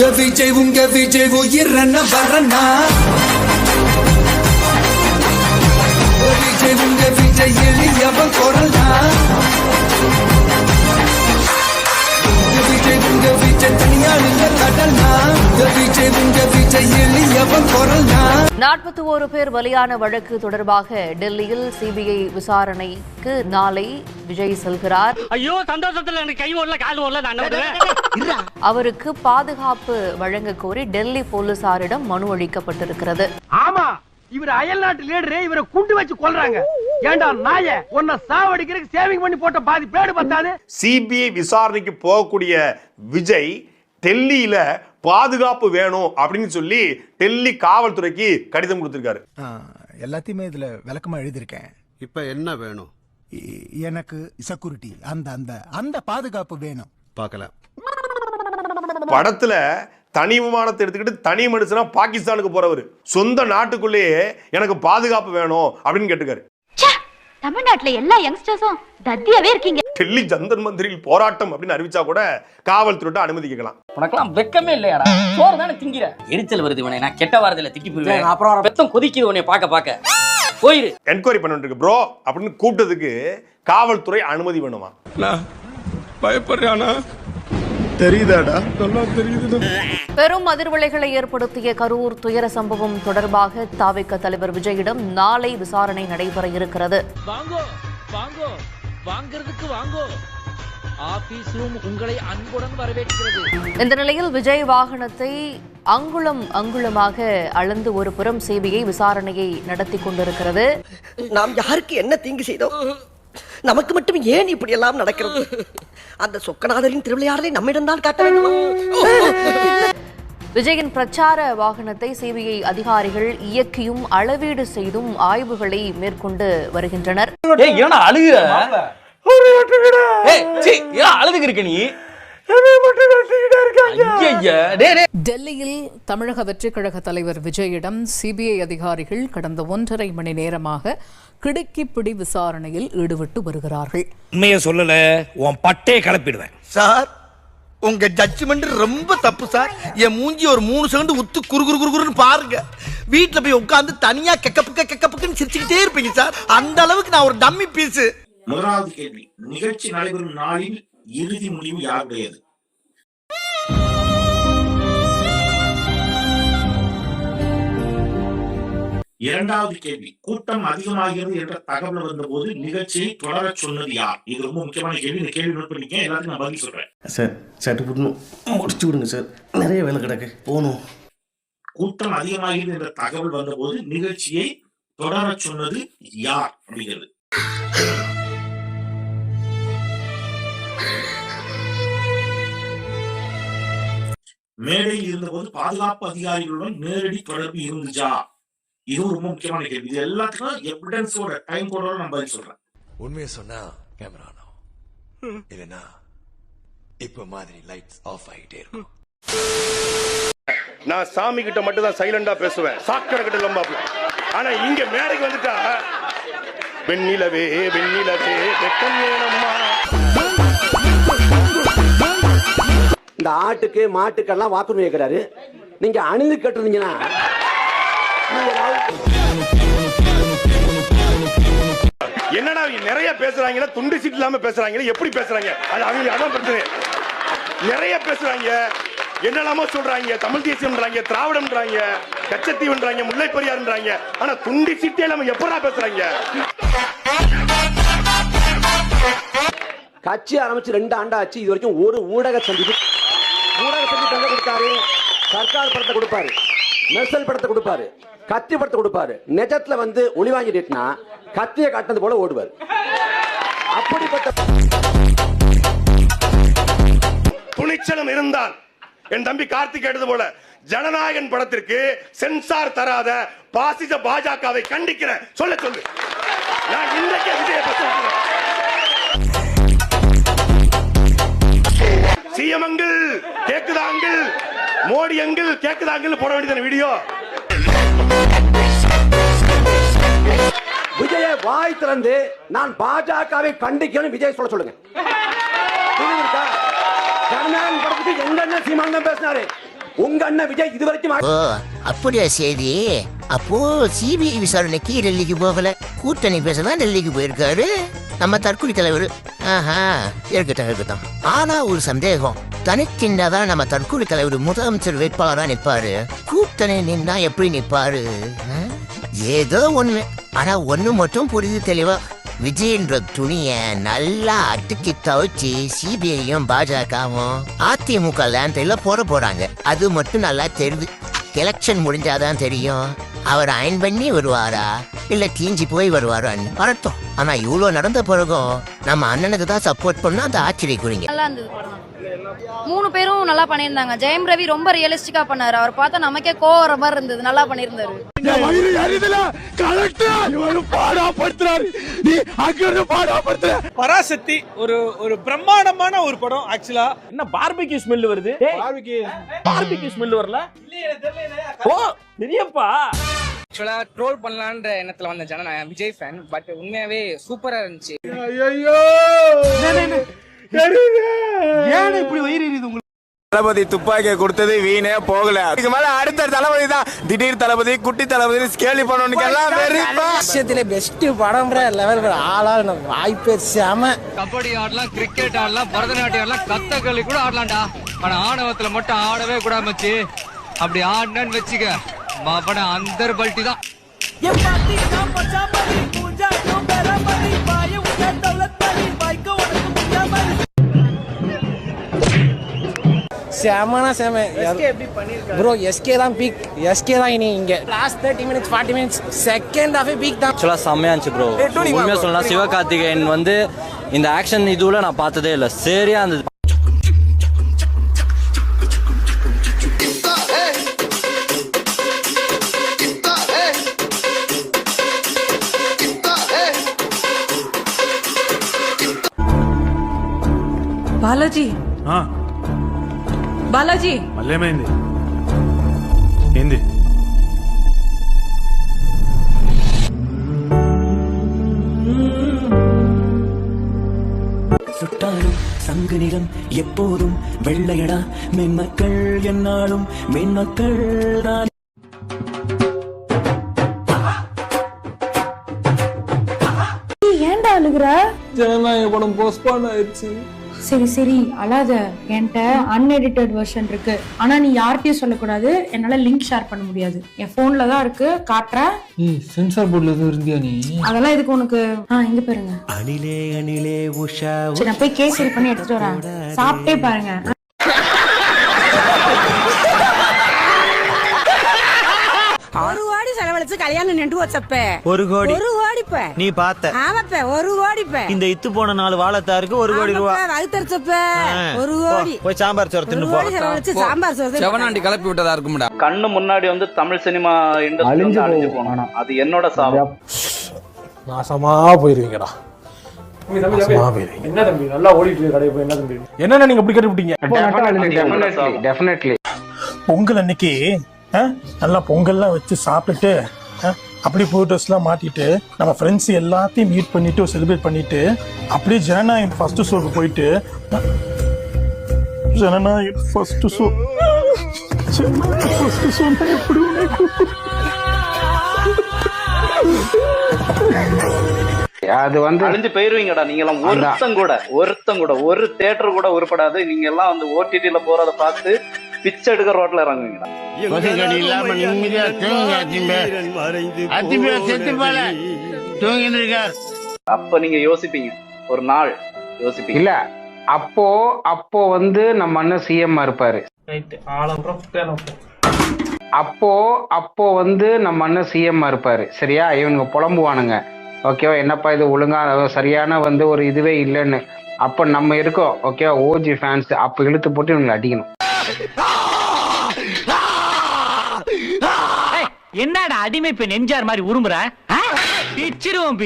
உங்க விஜய் உங்க விஜய் உயிரண்ண வரண்ணா உங்க விஜய் உங்க விஜய் எளியவன் குரல்னா. உங்க விஜய் உங்க விஜய் தனியாளிய கடல்னா. உங்க விஜய் உங்க விஜய் எளியவன் குரல்னா. நாற்பத்தி ஓரு பேர் பலியான வழக்கு தொடர்பாக டெல்லியில் சிபிஐ விசாரணைக்கு நாளை விஜய் செல்கிறார். ஐயோ சந்தோஷத்துல எனக்கு கை ஓடல கால் ஓடல அவருக்கு பாதுகாப்பு வழங்க கோரி டெல்லி போலீசாரிடம் மனு அளிக்கப்பட்டிருக்கிறது. ஆமா இவர் அயல் நாட்டு லீடரு இவரை குண்டு வச்சு கொல்றாங்க. ஏண்டா நாய உன்னை சாவடிக்கிறதுக்கு சேவிங் பண்ணி போட்ட பாதி பேடு பத்தாது? சிபிஐ விசாரணைக்கு போகக்கூடிய விஜய் டெல்லியில பாதுகாப்பு வேணும் அப்படின்னு சொல்லி டெல்லி காவல்துறைக்கு கடிதம் கொடுத்திருக்காரு. எல்லாத்தையுமே இதுல விளக்கமா எழுதியிருக்கேன். இப்ப என்ன வேணும்? எனக்கு செக்யூரிட்டி அந்த அந்த அந்த பாதுகாப்பு வேணும். பார்க்கலாம் படத்துல தனி விமானத்தை எடுத்துக்கிட்டு தனி மனுஷனா பாகிஸ்தானுக்கு போறவர். சொந்த நாட்டுக்குள்ளேயே எனக்கு பாதுகாப்பு வேணும் அப்படின்னு கேட்டுக்காரு தமிழ்நாட்டுல எல்லா யங்ஸ்டர்ஸும் தத்தியாவே இருக்கீங்க. டெல்லி ஜந்தர் மந்திரில் போராட்டம் அப்படின்னு அறிவிச்சா கூட காவல்துறையிட்ட அனுமதி கேட்கலாம். உனக்கெல்லாம் வெக்கமே இல்லையாடா? சோறு தானே திங்கிற? எரிச்சல் வருது இவனை நான் கெட்ட வாரத்துல திக்கி போயிருவேன் அப்புறம் வெத்தம் கொதிக்குது உன்னை பார்க்க பார்க்க. போயிரு. என்கொயரி பண்ணிட்டு ப்ரோ அப்படின்னு கூப்பிட்டதுக்கு காவல்துறை அனுமதி வேணுமா? தெரியுதாடா? நல்லா தெரியுது பெரும் அதிர்வலைகளை ஏற்படுத்திய கரூர் துயர சம்பவம் தொடர்பாக தாவிக தலைவர் விஜயிடம் நாளை விசாரணை நடைபெற இருக்கிறது. வாங்கோ வாங்கோ வாங்கிறதுக்கு வாங்கோ. ஆபீஸ் ரூம் உங்களை அன்புடன் வரவேற்கிறது. இந்த நிலையில் விஜய் வாகனத்தை அங்குளம் அங்குளமாக அளந்து ஒரு புறம் சிபிஐ விசாரணையை நடத்தி கொண்டிருக்கிறது. நாம் யாருக்கு என்ன தீங்கு செய்தோம்? நமக்கு மட்டும் ஏன் இப்படி எல்லாம் நடக்கிறது? அந்த சொக்கநாதரின் திருவிளையாடலை நம்மிடம்தான் காட்ட வேண்டுமா? விஜயின் பிரச்சார வாகனத்தை சிபிஐ அதிகாரிகள் இயக்கியும் அளவீடு செய்தும் ஆய்வுகளை மேற்கொண்டு வருகின்றனர். டெல்லியில் தமிழக வெற்றிக் கழக தலைவர் விஜயிடம் சிபிஐ அதிகாரிகள் கடந்த ஒன்றரை மணி நேரமாக கிடுக்கிப்பிடி விசாரணையில் ஈடுபட்டு வருகிறார்கள். உண்மையை சொல்லல உன் பட்டே கிளப்பிடுவேன். சார் உங்க ஜட்ஜ்மெண்ட் ரொம்ப தப்பு சார். என் மூஞ்சி ஒரு மூணு செகண்ட் உத்து குறு குறு குறு குறுன்னு பாருங்க. வீட்டுல போய் உட்கார்ந்து தனியா கெக்கப்புக்க கெக்கப்புக்குன்னு சிரிச்சுக்கிட்டே இருப்பீங்க சார். அந்த அளவுக்கு நான் ஒரு டம்மி பீஸ் முதலாவது கேள்வி நிகழ்ச்சி நடைபெறும் நாளில் இறுதி முடிவு யாருடையது? இரண்டாவது கேள்வி கூட்டம் அதிகமாகிறது என்ற தகவல் வந்தபோது நிகழ்ச்சியை தொடரச் சொன்னது யார்? இது ரொம்ப முக்கியமான கேள்வி. இந்த கேள்வி நோட் பண்ணிக்க எல்லாத்துக்கும் நான் பதில் சொல்றேன். சார் சட்டு முடிச்சு விடுங்க சார். நிறைய வேலை கிடக்கு. போகணும். கூட்டம் அதிகமாகிறது என்ற தகவல் வந்தபோது நிகழ்ச்சியை தொடரச் சொன்னது யார் அப்படிங்கிறது. மேடையில் இருந்தபோது பாதுகாப்பு அதிகாரிகளுடன் நேரடி தொடர்பு இருந்துச்சா? இதுவும் ரொம்ப முக்கியமான கேள்வி. இது எல்லாத்துக்கும் எவிடன்ஸோட டைம் கோடோட நான் பதில் சொல்றேன். உண்மையை சொன்னா கேமரா இல்லைன்னா இப்ப மாதிரி லைட்ஸ் ஆஃப் ஆகிட்டே இருக்கும். நான் சாமி கிட்ட மட்டும் தான் சைலண்டா பேசுவேன். சாக்கடை கிட்ட லம்பாப்ல ஆனா இங்க மேடைக்கு வந்துட்டா வெண்ணிலவே வெண்ணிலவே வெக்கம் ஏனம்மா இந்த ஆட்டுக்கு மாட்டுக்கெல்லாம் வாக்குறுதி கேட்கிறாரு. நீங்க அணிந்து கட்டுறீங்கன்னா என்னடா இவங்க நிறைய பேசுறாங்க துண்டு சீட் இல்லாம பேசுறாங்க எப்படி பேசுறாங்க? அது அவங்க அதான் பிரச்சனை. நிறைய பேசுறாங்க என்னெல்லாமோ சொல்றாங்க தமிழ் தேசியம்ன்றாங்க திராவிடம்ன்றாங்க கச்சத்தீவுன்றாங்க முல்லை பெரியார்ன்றாங்க ஆனா துண்டி சீட்டே இல்லாம எப்படா பேசுறாங்க? கட்சி ஆரம்பிச்சு ரெண்டு ஆண்டா ஆச்சு இது வரைக்கும் ஒரு ஊடக சந்திப்பு ஊடக சந்திப்பு கொடுத்தாரு? சர்க்கார் படத்தை கொடுப்பாரு மெர்சல் படத்தை கொடுப்பாரு. கத்தி படத்தை கொடுப்பாரு. நிஜத்துல வந்து ஒளி வாங்கிட்டுனா கத்தியை காட்டினது போல ஓடுவார். அப்படிப்பட்ட துணிச்சலும் இருந்தால். என் தம்பி கார்த்திக் எடுத்து போல ஜனநாயகன் படத்திற்கு சென்சார் தராத பாசிச பாஜகவை கண்டிக்கிறேன் சொல்ல சொல்லு. நான் இன்றைக்கே விஜய சிஎம் அங்கிள் கேக்குதாங்கிள் மோடி அங்கிள் கேக்குதாங்கிள் போட வேண்டியதான வீடியோ? வாய் திறந்து நான் பாஜகவை கண்டிக்கணும் விஜய் சொல்ல சொல்லுங்க. புரியுதுங்களா? ஜனநாயகன் படத்துக்கு எங்க அண்ணன் சீமான் பேசினாரு. உங்க அண்ணன் விஜய் இது வரைக்கும் அப்படியா செய்தி அப்போ சிபிஐ விசாரணைக்கு டெல்லிக்கு போகல. கூட்டணி பேசதான் டெல்லிக்கு போயிருக்காரு. நம்ம தற்கொலை தலைவர். ஆஹா இருக்கட்டும் இருக்கட்டும். ஆனா ஒரு சந்தேகம். தனிச்சின்னாதான் நம்ம தற்கொலை தலைவர் முதலமைச்சர் வேட்பாளரா நிப்பாரு கூட்டணி நின்னா எப்படி நிப்பாரு ஏதோ ஒண்ணு. ஆனா ஒண்ணு மட்டும் புரியுது தெளிவா. விஜயன்ற துணிய நல்லா அட்டுக்கி தவிச்சு சிபிஐயும் பாஜகவும் அதிமுக லேண்ட்ல போட போறாங்க. அது மட்டும் நல்லா தெரியுது எலெக்ஷன் முடிஞ்சாதான் தெரியும். அவர் அயன் பண்ணி வருவாரா? இல்ல தீஞ்சி போய் வருவாரான்னு? வரட்டும். ஆனா இவ்வளவு நடந்த பிறகும் நம்ம அண்ணனுக்கு தான் சப்போர்ட் பண்ணா அந்த ஆச்சரியக்குறீங்க நல்லா இருந்தது படம் மூணு பேரும் நல்லா பண்ணியிருந்தாங்க. ஜெயம் ரவி ரொம்ப ரியலிஸ்டிக்கா பண்ணாரு. அவர் பார்த்தா நமக்கே கோவற மாதிரி இருந்தது. நல்லா பண்ணியிருந்தாரு. பராசக்தி ஒரு ஒரு பிரம்மாண்டமான ஒரு படம் ஆக்சுவலா என்ன பார்பிக்யூ ஸ்மெல் வருது? பார்பிக்யூ ஸ்மெல் வரல? ஓ பெரியப்பா. ஆக்சுவலா ட்ரோல் பண்ணலான்ற எண்ணத்துல வந்த ஜன நான் விஜய் ஃபேன் பட் உண்மையாவே சூப்பரா இருந்துச்சு. ஏன் இப்படி வயிறு எரியுது உங்களுக்கு? தளபதி துப்பாக்கியை கொடுத்தது வீணே போகல. இதுக்கு மேல அடுத்த தளபதி தான். திடீர் தளபதி குட்டி தளபதி ஸ்கேலி பண்ணணுக்கெல்லாம் வெறிப்பா. விஷயத்திலே பெஸ்ட் படம்ன்ற லெவல் ஆளால் வாய்ப்பே செம. கபடி ஆடலாம் கிரிக்கெட் ஆடலாம் பரதநாட்டியம் ஆடலாம் கத்தகளி கூட ஆடலாம்டா. ஆனா ஆணவத்துல மட்டும் ஆடவே கூடாது மச்சி. அப்படி ஆடினு வச்சுக்க. மாப்பட அந்த பல்ட்டி தான் செமனா செம. ப்ரோ எஸ்கே தான் பீக் எஸ்கே தான் இனி இங்க. Last thirty minutes forty minutes second ஹாஃபே peak தான். ஆக்சுவலா செம்மையா இருந்துச்சு ப்ரோ உண்மையா சொல்லலாம் சிவகார்த்திகேயன் வந்து இந்த ஆக்ஷன் இதுல நான் பார்த்ததே இல்லை. சரியா இருந்தது. బాలాజీ బాలాజీ మళ్ళేమైంది ఏంది சுட்டாலும் சங்கு நிறம் எப்போதும் வெள்ளையடா மென்மக்கள் என்னாலும் மென்மக்கள் தான் ஏன்டா அழுகுற ஜனநாயக படம் போஸ்ட்பான் ஆயிடுச்சு சரி சரி அழாத. என்கிட்ட அன்எடிட்டட் வெர்ஷன் இருக்கு. ஆனா நீ யார்கிட்டயும் சொல்லக்கூடாது. என்னால லிங்க் ஷேர் பண்ண முடியாது. என் போன்ல தான் இருக்கு. காட்டுறேன். சென்சார் போர்ட்ல எதுவும் இருந்தியா நீ? அதெல்லாம் இதுக்கு உனக்கு? ஆ இங்க பாருங்க. அணிலே அணிலே உஷா சரி நான் போய் கேசரி பண்ணி எடுத்துட்டு வரேன். சாப்பிட்டே பாருங்க ஒரு செலவழிச்சு கல்யாணம் நின்று வச்சப்ப ஒரு கோடி ஒரு கோடிப்ப நீ பார்த்த. ஆமாப்ப ஒரு கோடிப்ப இந்த இத்து போன நாலு வாழைத்தாருக்கு ஒரு கோடி ரூபா. வகுத்தரிச்சப்ப ஒரு கோடி. போய் சாம்பார் சோறு தின்னு கோடி செலவழிச்சு சாம்பார் சோறு செவனாண்டி கிளப்பி விட்டதா இருக்கும்டா. கண்ணு முன்னாடி வந்து தமிழ் சினிமா இண்டஸ்ட்ரி அழிஞ்சு போனோம் அது என்னோட சாபம். நாசமா போயிருவீங்கடா என்ன தம்பி? நல்லா ஓடிட்டு கடை போய். என்ன தம்பி? என்னென்ன நீங்க இப்படி கட்டி டெஃபினெட்லி பொங்கல் அன்னைக்கு நல்லா பொங்கல்லாம் வச்சு சாப்பிட்டுட்டு ஆ, அப்படியே புது ட்ரெஸ்லாம் மாட்டிட்டு நம்ம ஃப்ரெண்ட்ஸ் எல்லாத்தையும் மீட் பண்ணிட்டு செலிப்ரேட் பண்ணிட்டு அப்படியே ஜனநாயகம் ஃபர்ஸ்ட் ஷோக்கு போயிட்டு ஜனநாயகம் ஃபர்ஸ்ட் ஷோ ஃபர்ஸ்ட் ஷோ எப்படி அது வந்து அழிஞ்சு போயிருவீங்கடா நீங்க எல்லாம் ஒருத்தம் கூட ஒருத்தம் கூட ஒரு தேட்டர் கூட உருப்படாது. நீங்க எல்லாம் வந்து ஓடிடில போறத பார்த்து பிச்சை எடுக்க ரோட்ல இறங்குவீங்கடா அப்ப நீங்க யோசிப்பீங்க. ஒரு நாள் யோசிப்பீங்க. இல்ல அப்போ அப்போ வந்து நம்ம அண்ணன் சிஎம் இருப்பாரு. அப்போ அப்போ வந்து நம்ம அண்ணன் சிஎம் இருப்பாரு. சரியா? இவனுங்க புலம்புவானுங்க. ஓகேவா? என்னப்பா இது ஒழுங்கா சரியான வந்து ஒரு இதுவே இல்லைன்னு. அப்ப நம்ம இருக்கோம். ஓகேவா? ஓஜி ஃபேன்ஸ் அப்ப இழுத்து போட்டு இவங்களை அடிக்கணும். என்னடா அடிமை பெண் எம்ஜிஆர் மாதிரி உருமுற பிச்சிருவோம்